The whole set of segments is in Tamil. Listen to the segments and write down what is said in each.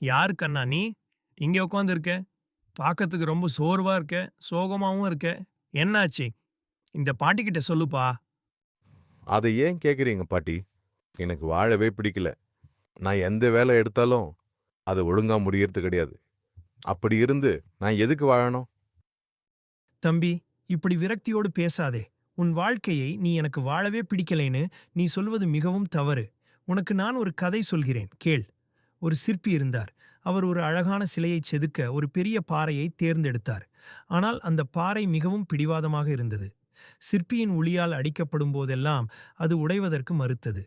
யாரு கண்ணா நீ? இங்க உட்காந்துருக்க பார்க்கறதுக்கு ரொம்ப சோர்வா இருக்க. சோகமாவும் இருக்க. என்னாச்சு? இந்த பாட்டிக்கிட்ட சொல்லுப்பா. அதை ஏன் கேக்குறீங்க பாட்டி? எனக்கு வாழவே பிடிக்கல. நான் எந்த வேலை எடுத்தாலும் அது ஒழுங்கா முடியறது கிடையாது. அப்படி இருந்து நான் எதுக்கு வாழணும்? தம்பி இப்படி விரக்தியோடு பேசாதே. உன் வாழ்க்கையை நீ எனக்கு வாழவே பிடிக்கலைன்னு நீ சொல்வது மிகவும் தவறு. உனக்கு நான் ஒரு கதை சொல்கிறேன். கேள். ஒரு சிற்பி இருந்தார். அவர் ஒரு அழகான சிலையை செதுக்க ஒரு பெரிய பாறையை தேர்ந்தெடுத்தார். ஆனால் அந்த பாறை மிகவும் பிடிவாதமாக இருந்தது. சிற்பியின் உளியால் அடிக்கப்படும் போதெல்லாம் அது உடைவதற்கு மறுத்தது.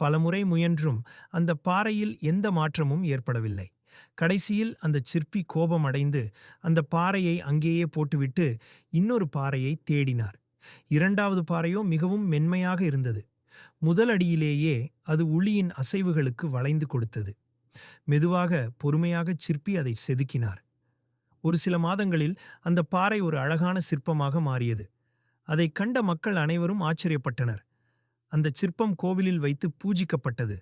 பலமுறை முயன்றும் அந்த பாறையில் எந்த மாற்றமும் ஏற்படவில்லை. கடைசியில் அந்த சிற்பி கோபமடைந்து அந்த பாறையை அங்கேயே போட்டுவிட்டு இன்னொரு பாறையை தேடினார். இரண்டாவது பாறையோ மிகவும் மென்மையாக இருந்தது. முதல் அடியிலேயே அது உளியின் அசைவுகளுக்கு வளைந்து கொடுத்தது. மெதுவாக பொறுமையாக சிற்பி அதை செதுக்கினார். ஒரு சில மாதங்களில் அந்த பாறை ஒரு அழகான சிற்பமாக மாறியது. அதைக் கண்ட மக்கள் அனைவரும் ஆச்சரியப்பட்டனர். அந்த சிற்பம் கோவிலில் வைத்து பூஜிக்கப்பட்டது.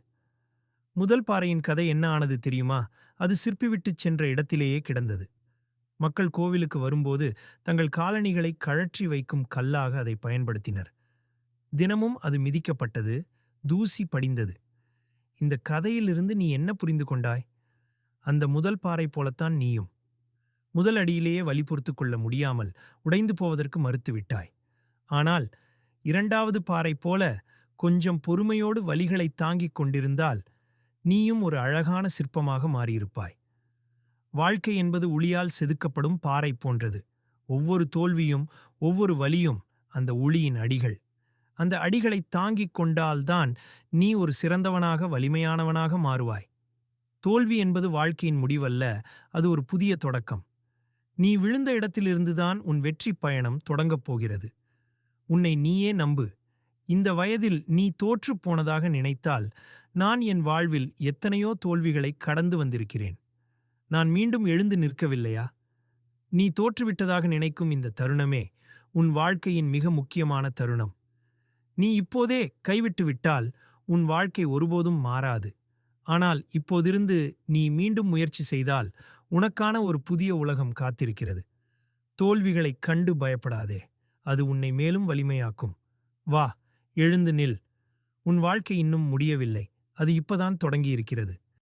முதல் பாறையின் கதை என்ன ஆனது தெரியுமா? அது சிற்பிவிட்டுச் சென்ற இடத்திலேயே கிடந்தது. மக்கள் கோவிலுக்கு வரும்போது தங்கள் காலணிகளை கழற்றி வைக்கும் கல்லாக அதை பயன்படுத்தினர். தினமும் அது மிதிக்கப்பட்டது தூசி படிந்தது. இந்த கதையிலிருந்து நீ என்ன புரிந்து கொண்டாய்? அந்த முதல் பாறை போலத்தான் நீயும். முதல் அடியிலேயே வலி பொறுத்துக் கொள்ள முடியாமல் உடைந்து போவதற்கு மறுத்துவிட்டாய் ஆனால் இரண்டாவது பாறை போல கொஞ்சம் பொறுமையோடு வலிகளை தாங்கிக் கொண்டிருந்தால் நீயும் ஒரு அழகான சிற்பமாக மாறியிருப்பாய். வாழ்க்கை என்பது உளியால் செதுக்கப்படும் பாறை போன்றது. ஒவ்வொரு தோல்வியும் ஒவ்வொரு வலியும் அந்த உளியின் அடிகள். அந்த அடிகளை தாங்கிக் கொண்டால்தான் நீ ஒரு சிறந்தவனாக வலிமையானவனாக மாறுவாய். தோல்வி என்பது வாழ்க்கையின் முடிவல்ல அது ஒரு புதிய தொடக்கம். நீ விழுந்த இடத்திலிருந்துதான் உன் வெற்றி பயணம் தொடங்கப் போகிறது. உன்னை நீயே நம்பு. இந்த வயதில் நீ தோற்றுப் போனதாக நினைத்தால் நான் என் வாழ்வில் எத்தனையோ தோல்விகளை கடந்து வந்திருக்கிறேன். நான் மீண்டும் எழுந்து நிற்கவில்லையா? நீ தோற்றுவிட்டதாக நினைக்கும் இந்த தருணமே உன் வாழ்க்கையின் மிக முக்கியமான தருணம். நீ இப்போதே கைவிட்டு விட்டால் உன் வாழ்க்கை ஒருபோதும் மாறாது. ஆனால் இப்போதிருந்து நீ மீண்டும் முயற்சி செய்தால் உனக்கான ஒரு புதிய உலகம் காத்திருக்கிறது. தோல்விகளைக் கண்டு பயப்படாதே அது உன்னை மேலும் வலிமையாக்கும். வா எழுந்து நில். உன் வாழ்க்கை இன்னும் முடியவில்லை அது இப்பதான் தொடங்கியிருக்கிறது.